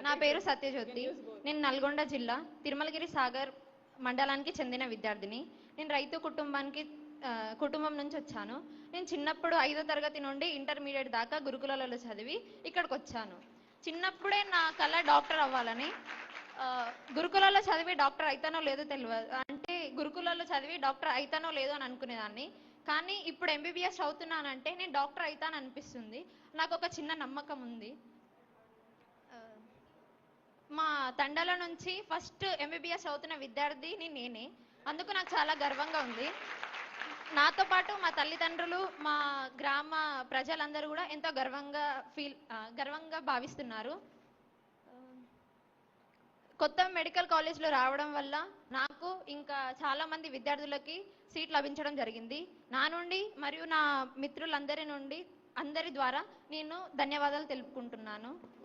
నా పేరు సత్యజ్యోతి. నేను నల్గొండ జిల్లా తిరుమలగిరి సాగర్ మండలానికి చెందిన విద్యార్థిని. నేను రైతు కుటుంబానికి కుటుంబం నుంచి వచ్చాను. నేను చిన్నప్పుడు ఐదో తరగతి నుండి ఇంటర్మీడియట్ దాకా గురుకులాలలో చదివి ఇక్కడికి వచ్చాను చిన్నప్పుడే నా కళ డాక్టర్ అవ్వాలని ఆ, గురుకులాల్లో చదివి డాక్టర్ అయితానో లేదో తెలియదు అంటే గురుకులాల్లో చదివి డాక్టర్ అయితానో లేదో అని అనుకునేదాన్ని. కానీ ఇప్పుడు ఎంబీబీఎస్ చదువుతున్నానంటే నేను డాక్టర్ అయితాను అనిపిస్తుంది నాకు ఒక చిన్న నమ్మకం ఉంది. తండాల నుంచి ఫస్ట్ ఎంబీబీఎస్ చదువుతున్న విద్యార్థిని నేనే. అందుకు నాకు చాలా గర్వంగా ఉంది. నాతో పాటు మా తల్లిదండ్రులు మా గ్రామ ప్రజలందరూ కూడా ఎంతో గర్వంగా ఫీల్ గర్వంగా భావిస్తున్నారు. కొత్త మెడికల్ కాలేజ్లో రావడం వల్ల నాకు ఇంకా చాలామంది విద్యార్థులకి సీట్ లభించడం జరిగింది. నా నుండి మరియు నా మిత్రులందరి నుండి అందరి ద్వారా నేను ధన్యవాదాలు తెలుపుకుంటున్నాను.